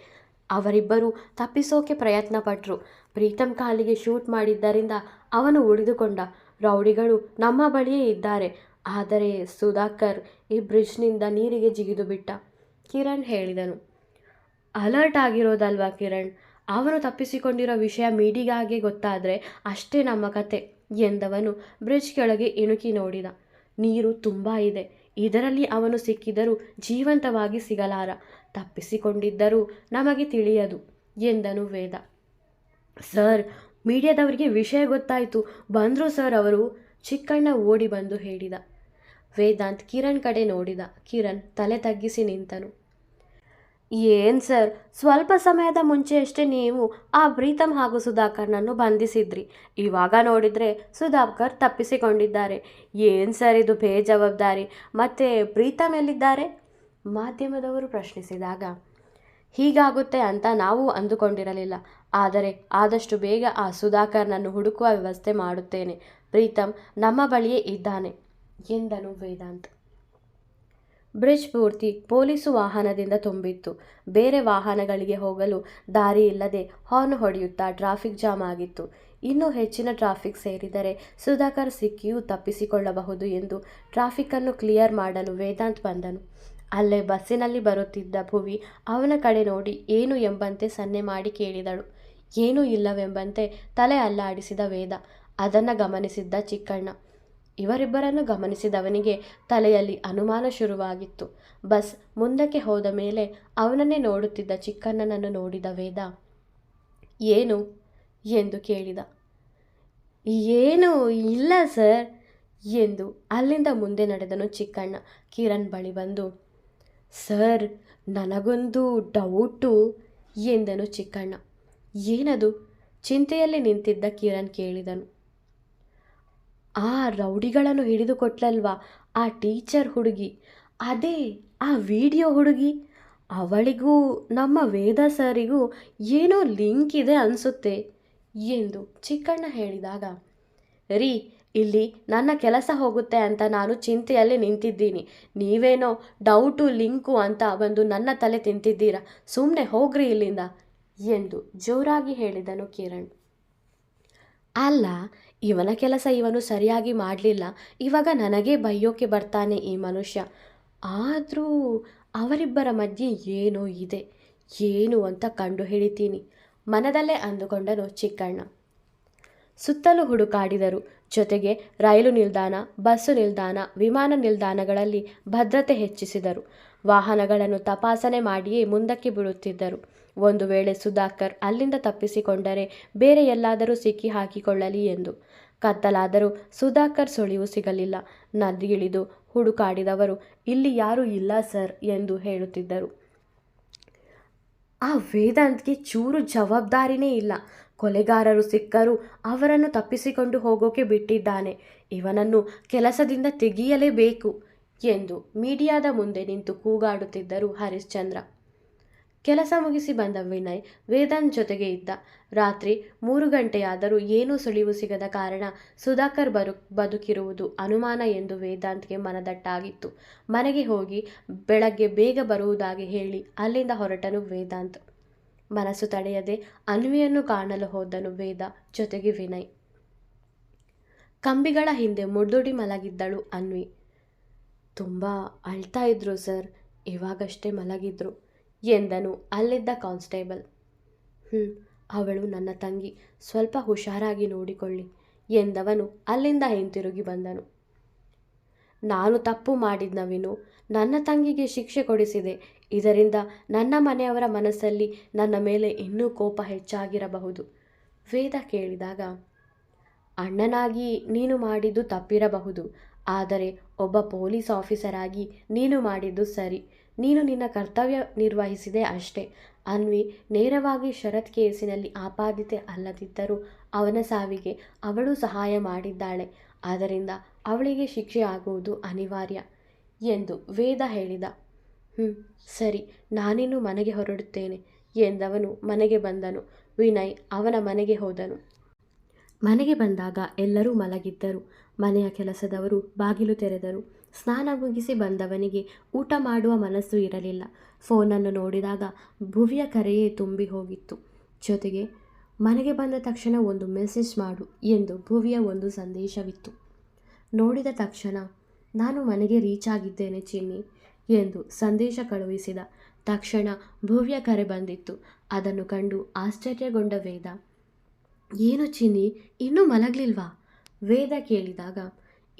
ಅವರಿಬ್ಬರು ತಪ್ಪಿಸೋಕೆ ಪ್ರಯತ್ನ ಪಟ್ಟರು ಪ್ರೀತಮ್ ಕಾಲಿಗೆ ಶೂಟ್ ಮಾಡಿದ್ದರಿಂದ ಅವನು ಉಳಿದುಕೊಂಡ. ರೌಡಿಗಳು ನಮ್ಮ ಬಳಿಯೇ ಇದ್ದಾರೆ. ಆದರೆ ಸುಧಾಕರ್ ಈ ಬ್ರಿಡ್ಜ್ನಿಂದ ನೀರಿಗೆ ಜಿಗಿದು ಬಿಟ್ಟ ಕಿರಣ್ ಹೇಳಿದನು. ಅಲರ್ಟ್ ಆಗಿರೋದಲ್ವಾ ಕಿರಣ್? ಅವನು ತಪ್ಪಿಸಿಕೊಂಡಿರೋ ವಿಷಯ ಮೀಡಿಗಾಗೆ ಗೊತ್ತಾದರೆ ಅಷ್ಟೇ ನಮ್ಮ ಕತೆ ಎಂದವನು ಬ್ರಿಡ್ಜ್ ಕೆಳಗೆ ಇಣುಕಿ ನೋಡಿದ. ನೀರು ತುಂಬ ಇದೆ. ಇದರಲ್ಲಿ ಅವನು ಸಿಕ್ಕಿದರೂ ಜೀವಂತವಾಗಿ ಸಿಗಲಾರ. ತಪ್ಪಿಸಿಕೊಂಡಿದ್ದರೂ ನಮಗೆ ತಿಳಿಯದು ಎಂದನು ವೇದ. ಸರ್, ಮೀಡಿಯಾದವರಿಗೆ ವಿಷಯ ಗೊತ್ತಾಯಿತು. ಬಂದರು ಸರ್ ಅವರು. ಚಿಕ್ಕಣ್ಣ ಓಡಿ ಬಂದು ಹೇಳಿದ. ವೇದಾಂತ್ ಕಿರಣ್ ಕಡೆ ನೋಡಿದ. ಕಿರಣ್ ತಲೆ ತಗ್ಗಿಸಿ ನಿಂತನು. ಏನು ಸರ್? ಸ್ವಲ್ಪ ಸಮಯದ ಮುಂಚೆಯಷ್ಟೇ ನೀವು ಆ ಪ್ರೀತಮ್ ಹಾಗೂ ಸುಧಾಕರ್ನನ್ನು ಬಂಧಿಸಿದ್ರಿ. ಇವಾಗ ನೋಡಿದರೆ ಸುಧಾಕರ್ ತಪ್ಪಿಸಿಕೊಂಡಿದ್ದಾರೆ. ಏನು ಸರ್ ಇದು ಬೇಜವಾಬ್ದಾರಿ? ಮತ್ತು ಪ್ರೀತಮ್ ಎಲ್ಲಿದ್ದಾರೆ? ಮಾಧ್ಯಮದವರು ಪ್ರಶ್ನಿಸಿದಾಗ, ಹೀಗಾಗುತ್ತೆ ಅಂತ ನಾವು ಅಂದುಕೊಂಡಿರಲಿಲ್ಲ. ಆದರೆ ಆದಷ್ಟು ಬೇಗ ಆ ಸುಧಾಕರ್ನನ್ನು ಹುಡುಕುವ ವ್ಯವಸ್ಥೆ ಮಾಡುತ್ತೇನೆ. ಪ್ರೀತಮ್ ನಮ್ಮ ಬಳಿಯೇ ಇದ್ದಾನೆ ಎಂದನು ವೇದಾಂತ್. ಬ್ರಿಡ್ಜ್ ಪೂರ್ತಿ ಪೊಲೀಸು ವಾಹನದಿಂದ ತುಂಬಿತ್ತು. ಬೇರೆ ವಾಹನಗಳಿಗೆ ಹೋಗಲು ದಾರಿ ಇಲ್ಲದೆ ಹಾರ್ನ್ ಹೊಡೆಯುತ್ತಾ ಟ್ರಾಫಿಕ್ ಜಾಮ್ ಆಗಿತ್ತು. ಇನ್ನೂ ಹೆಚ್ಚಿನ ಟ್ರಾಫಿಕ್ ಸೇರಿದರೆ ಸುಧಾಕರ್ ಸಿಕ್ಕಿಯೂ ತಪ್ಪಿಸಿಕೊಳ್ಳಬಹುದು ಎಂದು ಟ್ರಾಫಿಕ್ಕನ್ನು ಕ್ಲಿಯರ್ ಮಾಡಲು ವೇದಾಂತ್ ಬಂದನು. ಅಲ್ಲೇ ಬಸ್ಸಿನಲ್ಲಿ ಬರುತ್ತಿದ್ದ ಭುವಿ ಅವನ ಕಡೆ ನೋಡಿ ಏನು ಎಂಬಂತೆ ಸನ್ನೆ ಮಾಡಿ ಕೇಳಿದಳು. ಏನೂ ಇಲ್ಲವೆಂಬಂತೆ ತಲೆ ಅಲ್ಲಾಡಿಸಿದ ವೇದ. ಅದನ್ನು ಗಮನಿಸಿದ್ದ ಚಿಕ್ಕಣ್ಣ. ಇವರಿಬ್ಬರನ್ನು ಗಮನಿಸಿದವನಿಗೆ ತಲೆಯಲ್ಲಿ ಅನುಮಾನ ಶುರುವಾಗಿತ್ತು. ಬಸ್ ಮುಂದಕ್ಕೆ ಹೋದ ಮೇಲೆ ಅವನನ್ನೇ ನೋಡುತ್ತಿದ್ದ ಚಿಕ್ಕಣ್ಣನನ್ನು ನೋಡಿದ ವೇದ, ಏನು? ಎಂದು ಕೇಳಿದ. ಏನು ಇಲ್ಲ ಸರ್, ಎಂದು ಅಲ್ಲಿಂದ ಮುಂದೆ ನಡೆದನು ಚಿಕ್ಕಣ್ಣ. ಕಿರಣ್ ಬಳಿ ಬಂದು, ಸರ್, ನನಗೊಂದು ಡೌಟು, ಎಂದನು ಚಿಕ್ಕಣ್ಣ. ಏನದು? ಚಿಂತೆಯಲ್ಲಿ ನಿಂತಿದ್ದ ಕಿರಣ್ ಕೇಳಿದನು. ಆ ರೌಡಿಗಳನ್ನು ಹಿಡಿದುಕೊಟ್ಲಲ್ವಾ ಆ ಟೀಚರ್ ಹುಡುಗಿ? ಅದೇ ಆ ವಿಡಿಯೋ ಹುಡುಗಿ? ಅವಳಿಗೂ, ನಮ್ಮ ವೇದ ಸರಿಗೂ ಏನೋ ಲಿಂಕ್ ಇದೆ ಅನಿಸುತ್ತೆ ಎಂದು ಚಿಕ್ಕಣ್ಣ ಹೇಳಿದಾಗ, ರೀ, ಇಲ್ಲಿ ನನ್ನ ಕೆಲಸ ಹೋಗುತ್ತೆ ಅಂತ ನಾನು ಚಿಂತೆಯಲ್ಲಿ ನಿಂತಿದ್ದೀನಿ. ನೀವೇನೋ ಡೌಟು, ಲಿಂಕು ಅಂತ ಬಂದು ನನ್ನ ತಲೆ ತಿಂತಿದ್ದೀರಾ? ಸುಮ್ಮನೆ ಹೋಗ್ರಿ ಇಲ್ಲಿಂದ ಎಂದು ಜೋರಾಗಿ ಹೇಳಿದನು ಕಿರಣ್. ಅಲ್ಲ ಇವನ ಕೆಲಸ ಇವನು ಸರಿಯಾಗಿ ಮಾಡಲಿಲ್ಲ. ಇವಾಗ ನನಗೆ ಬೈಯೋಕೆ ಬರ್ತಾನೆ ಈ ಮನುಷ್ಯ. ಆದರೂ ಅವರಿಬ್ಬರ ಮಧ್ಯೆ ಏನೋ ಇದೆ. ಏನು ಅಂತ ಕಂಡು ಹಿಡಿತೀನಿ. ಮನದಲ್ಲೇ ಅಂದುಕೊಂಡನು ಚಿಕ್ಕಣ್ಣ. ಸುತ್ತಲೂ ಹುಡುಕಾಡಿದರು. ಜೊತೆಗೆ ರೈಲು ನಿಲ್ದಾಣ, ಬಸ್ಸು ನಿಲ್ದಾಣ, ವಿಮಾನ ನಿಲ್ದಾಣಗಳಲ್ಲಿ ಭದ್ರತೆ ಹೆಚ್ಚಿಸಿದರು. ವಾಹನಗಳನ್ನು ತಪಾಸಣೆ ಮಾಡಿಯೇ ಮುಂದಕ್ಕೆ ಬಿಡುತ್ತಿದ್ದರು ಒಂದು ವೇಳೆ ಸುಧಾಕರ್ ಅಲ್ಲಿಂದ ತಪ್ಪಿಸಿಕೊಂಡರೆ ಬೇರೆ ಎಲ್ಲಾದರೂ ಸಿಕ್ಕಿ ಹಾಕಿಕೊಳ್ಳಲಿ ಎಂದು. ಕತ್ತಲಾದರೂ ಸುಧಾಕರ್ ಸುಳಿವು ಸಿಗಲಿಲ್ಲ. ನದಿಗಿಳಿದು ಹುಡುಕಾಡಿದವರು, ಇಲ್ಲಿ ಯಾರೂ ಇಲ್ಲ ಸರ್ ಎಂದು ಹೇಳುತ್ತಿದ್ದರು. ಆ ವೇದಾಂತ್ಗೆ ಚೂರು ಜವಾಬ್ದಾರಿನೇ ಇಲ್ಲ. ಕೊಲೆಗಾರರು ಸಿಕ್ಕರೂ ಅವರನ್ನು ತಪ್ಪಿಸಿಕೊಂಡು ಹೋಗೋಕೆ ಬಿಟ್ಟಿದ್ದಾನೆ. ಇವನನ್ನು ಕೆಲಸದಿಂದ ತೆಗೆಯಲೇಬೇಕು ಎಂದು ಮೀಡಿಯಾದ ಮುಂದೆ ನಿಂತು ಕೂಗಾಡುತ್ತಿದ್ದರು ಹರಿಶ್ಚಂದ್ರ. ಕೆಲಸ ಮುಗಿಸಿ ಬಂದ ವಿನಯ್ ವೇದಾಂತ್ ಜೊತೆಗೆ ಇದ್ದ. ರಾತ್ರಿ ಮೂರು ಗಂಟೆಯಾದರೂ ಏನೂ ಸುಳಿವು ಸಿಗದ ಕಾರಣ ಸುಧಾಕರ್ ಬರು, ಬದುಕಿರುವುದು ಅನುಮಾನ ಎಂದು ವೇದಾಂತ್ಗೆ ಮನದಟ್ಟಾಗಿತ್ತು. ಮನೆಗೆ ಹೋಗಿ ಬೆಳಗ್ಗೆ ಬೇಗ ಬರುವುದಾಗಿ ಹೇಳಿ ಅಲ್ಲಿಂದ ಹೊರಟನು ವೇದಾಂತ್. ಮನಸ್ಸು ತಡೆಯದೆ ಅನ್ವಿಯನ್ನು ಕಾಣಲು ಹೋದನು ವೇದ ಜೊತೆಗೆ ವಿನಯ್. ಕಂಬಿಗಳ ಹಿಂದೆ ಮುಡ್ದುಡಿ ಮಲಗಿದ್ದಳು ಅನ್ವಿ. ತುಂಬ ಅಳ್ತಾ ಇದ್ರು ಸರ್, ಇವಾಗಷ್ಟೇ ಮಲಗಿದ್ರು. ಎಂದನು ಅಲ್ಲಿದ್ದ ಕಾನ್ಸ್ಟೇಬಲ್. ಹ್ಞೂ ಅವಳು ನನ್ನ ತಂಗಿ, ಸ್ವಲ್ಪ ಹುಷಾರಾಗಿ ನೋಡಿಕೊಳ್ಳಿ ಎಂದವನು ಅಲ್ಲಿಂದ ಹಿಂತಿರುಗಿ ಬಂದನು. ನಾನು ತಪ್ಪು ಮಾಡಿದ ನವೀನು ನನ್ನ ತಂಗಿಗೆ ಶಿಕ್ಷೆ ಕೊಡಿಸಿದೆ, ಇದರಿಂದ ನನ್ನ ಮನೆಯವರ ಮನಸ್ಸಲ್ಲಿ ನನ್ನ ಮೇಲೆ ಇನ್ನೂ ಕೋಪ ಹೆಚ್ಚಾಗಿರಬಹುದು. ವೇದ ಕೇಳಿದಾಗ, ಅಣ್ಣನಾಗಿ ನೀನು ಮಾಡಿದ್ದು ತಪ್ಪಿರಬಹುದು, ಆದರೆ ಒಬ್ಬ ಪೊಲೀಸ್ ಆಫೀಸರ್ ಆಗಿ ನೀನು ಮಾಡಿದ್ದು ಸರಿ. ನೀನು ನಿನ್ನ ಕರ್ತವ್ಯ ನಿರ್ವಹಿಸಿದೆ ಅಷ್ಟೇ. ಅನ್ವಿ ನೇರವಾಗಿ ಶರತ್ ಕೇಸಿನಲ್ಲಿ ಆಪಾದಿತೆ ಅಲ್ಲದಿದ್ದರೂ ಅವನ ಸಾವಿಗೆ ಅವಳು ಸಹಾಯ ಮಾಡಿದ್ದಾಳೆ. ಆದ್ದರಿಂದ ಅವಳಿಗೆ ಶಿಕ್ಷೆ ಆಗುವುದು ಅನಿವಾರ್ಯ ಎಂದು ವೇದ ಹೇಳಿದ. ಹ್ಞೂ ಸರಿ, ನಾನಿನ್ನು ಮನೆಗೆ ಹೊರಡುತ್ತೇನೆ ಎಂದವನು ಮನೆಗೆ ಬಂದನು. ವಿನಯ್ ಅವನ ಮನೆಗೆ ಹೋದನು. ಮನೆಗೆ ಬಂದಾಗ ಎಲ್ಲರೂ ಮಲಗಿದ್ದರು. ಮನೆಯ ಕೆಲಸದವರು ಬಾಗಿಲು ತೆರೆದರು. ಸ್ನಾನ ಮುಗಿಸಿ ಬಂದವನಿಗೆ ಊಟ ಮಾಡುವ ಮನಸ್ಸು ಇರಲಿಲ್ಲ. ಫೋನನ್ನು ನೋಡಿದಾಗ ಭುವಿಯ ಕರೆಯೇ ತುಂಬಿ ಹೋಗಿತ್ತು. ಜೊತೆಗೆ ಮನೆಗೆ ಬಂದ ತಕ್ಷಣ ಒಂದು ಮೆಸೇಜ್ ಮಾಡು ಎಂದು ಭುವಿಯ ಒಂದು ಸಂದೇಶವಿತ್ತು. ನೋಡಿದ ತಕ್ಷಣ, ನಾನು ಮನೆಗೆ ರೀಚ್ ಆಗಿದ್ದೇನೆ ಚಿನ್ನಿ ಎಂದು ಸಂದೇಶ ಕಳುಹಿಸಿದ ತಕ್ಷಣ ಭುವ್ಯ ಕರೆ ಬಂದಿತ್ತು. ಅದನ್ನು ಕಂಡು ಆಶ್ಚರ್ಯಗೊಂಡ ವೇದ, ಏನು ಚಿನ್ನಿ, ಇನ್ನೂ ಮಲಗಲಿಲ್ವಾ? ವೇದ ಕೇಳಿದಾಗ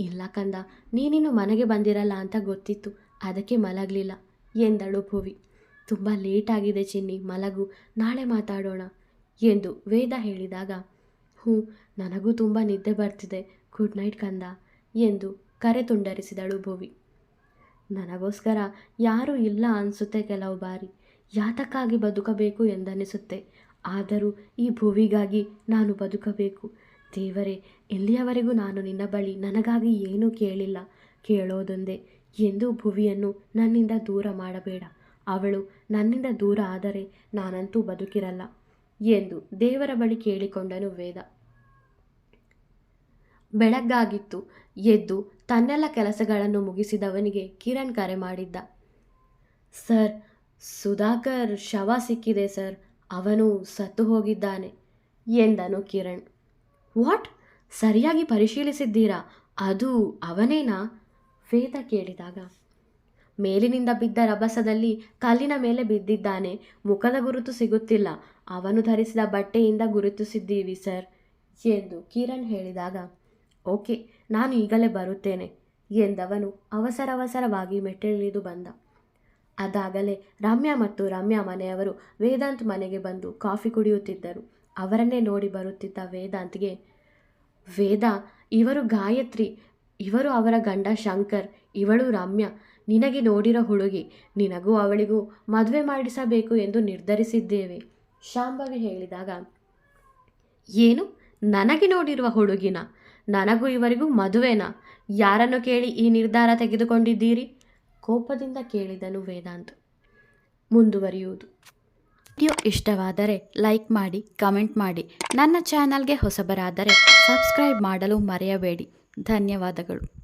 ಇಲ್ಲ ಕಂದ, ನೀನಿನ್ನು ಮನೆಗೆ ಬಂದಿರಲ್ಲ ಅಂತ ಗೊತ್ತಿತ್ತು. ಅದಕ್ಕೆ ಮಲಗಲಿಲ್ಲ. ಎಂದಳು ಭುವಿ. ತುಂಬ ಲೇಟ್ ಆಗಿದೆ ಚಿನ್ನಿ, ಮಲಗು, ನಾಳೆ ಮಾತಾಡೋಣ ಎಂದು ವೇದ ಹೇಳಿದಾಗ, ಹ್ಞೂ, ನನಗೂ ತುಂಬ ನಿದ್ದೆ ಬರ್ತಿದೆ. ಗುಡ್ ನೈಟ್ ಕಂದ ಎಂದು ಕರೆ ತುಂಡರಿಸಿದಳು ಭುವಿ. ನನಗೋಸ್ಕರ ಯಾರೂ ಇಲ್ಲ ಅನಿಸುತ್ತೆ ಕೆಲವು ಬಾರಿ. ಯಾತಕ್ಕಾಗಿ ಬದುಕಬೇಕು ಎಂದನಿಸುತ್ತೆ. ಆದರೂ ಈ ಭುವಿಗಾಗಿ ನಾನು ಬದುಕಬೇಕು. ದೇವರೇ, ಎಲ್ಲಿಯವರೆಗೂ ನಾನು ನಿನ್ನ ಬಳಿ ನನಗಾಗಿ ಏನೂ ಕೇಳಿಲ್ಲ? ಕೇಳೋದೊಂದೇ ಎಂದು ಭುವಿಯನ್ನು ನನ್ನಿಂದ ದೂರ ಮಾಡಬೇಡ. ಅವಳು ನನ್ನಿಂದ ದೂರ ಆದರೆ ನಾನಂತೂ ಬದುಕಿರಲ್ಲ ಎಂದು ದೇವರ ಬಳಿ ಕೇಳಿಕೊಂಡನು ವೇದ. ಬೆಳಗ್ಗಾಗಿತ್ತು. ಎದ್ದು ತನ್ನೆಲ್ಲ ಕೆಲಸಗಳನ್ನು ಮುಗಿಸಿದವನಿಗೆ ಕಿರಣ್ ಕರೆ ಮಾಡಿದ್ದ. ಸರ್, ಸುಧಾಕರ್ ಶವ ಸಿಕ್ಕಿದೆ ಸರ್. ಅವನು ಸತ್ತು ಹೋಗಿದ್ದಾನೆ ಎಂದನು ಕಿರಣ್. ವಾಟ್? ಸರಿಯಾಗಿ ಪರಿಶೀಲಿಸಿದ್ದೀರಾ? ಅದು ಅವನೇನಾ? ವೇದ ಕೇಳಿದಾಗ. ಮೇಲಿನಿಂದ ಬಿದ್ದ ರಭಸದಲ್ಲಿ ಕಲ್ಲಿನ ಮೇಲೆ ಬಿದ್ದಿದ್ದಾನೆ. ಮುಖದ ಗುರುತು ಸಿಗುತ್ತಿಲ್ಲ. ಅವನು ಧರಿಸಿದ ಬಟ್ಟೆಯಿಂದ ಗುರುತಿಸಿದ್ದೀವಿ, ಸರ್, ಎಂದು ಕಿರಣ್ ಹೇಳಿದಾಗ. ಓಕೆ, ನಾನು ಈಗಲೇ ಬರುತ್ತೇನೆ, ಎಂದವನು ಅವಸರವಸರವಾಗಿ ಮೆಟ್ಟಿಳಿದು ಬಂದ. ಅದಾಗಲೇ ರಮ್ಯಾ ಮತ್ತು ರಮ್ಯಾ ಮನೆಯವರು ವೇದಾಂತ್ ಮನೆಗೆ ಬಂದು ಕಾಫಿ ಕುಡಿಯುತ್ತಿದ್ದರು. ಅವರನ್ನೇ ನೋಡಿ ಬರುತ್ತಿದ್ದ ವೇದಾಂತ್ಗೆ, ವೇದ, ಇವರು ಗಾಯತ್ರಿ, ಇವರು ಅವರ ಗಂಡ ಶಂಕರ್, ಇವಳು ರಮ್ಯ, ನಿನಗೆ ನೋಡಿರೋ ಹುಡುಗಿ, ನಿನಗೂ ಅವಳಿಗೂ ಮದುವೆ ಮಾಡಿಸಬೇಕು ಎಂದು ನಿರ್ಧರಿಸಿದ್ದೇವೆ. ಶಾಂಭವಿ ಹೇಳಿದಾಗ, ಏನು? ನನಗೆ ನೋಡಿರುವ ಹುಡುಗಿನ? ನನಗೂ ಇವರಿಗೂ ಮದುವೆನಾ? ಯಾರನ್ನು ಕೇಳಿ ಈ ನಿರ್ಧಾರ ತೆಗೆದುಕೊಂಡಿದ್ದೀರಿ? ಕೋಪದಿಂದ ಕೇಳಿದನು ವೇದಾಂತ್. ಮುಂದುವರಿಯುವುದು. ವಿಡಿಯೋ ಇಷ್ಟವಾದರೆ ಲೈಕ್ ಮಾಡಿ ಕಮೆಂಟ್ ಮಾಡಿ. ನನ್ನ ಚಾನಲ್ಗೆ ಹೊಸಬರಾದರೆ ಸಬ್ಸ್ಕ್ರೈಬ್ ಮಾಡಲು ಮರೆಯಬೇಡಿ. ಧನ್ಯವಾದಗಳು.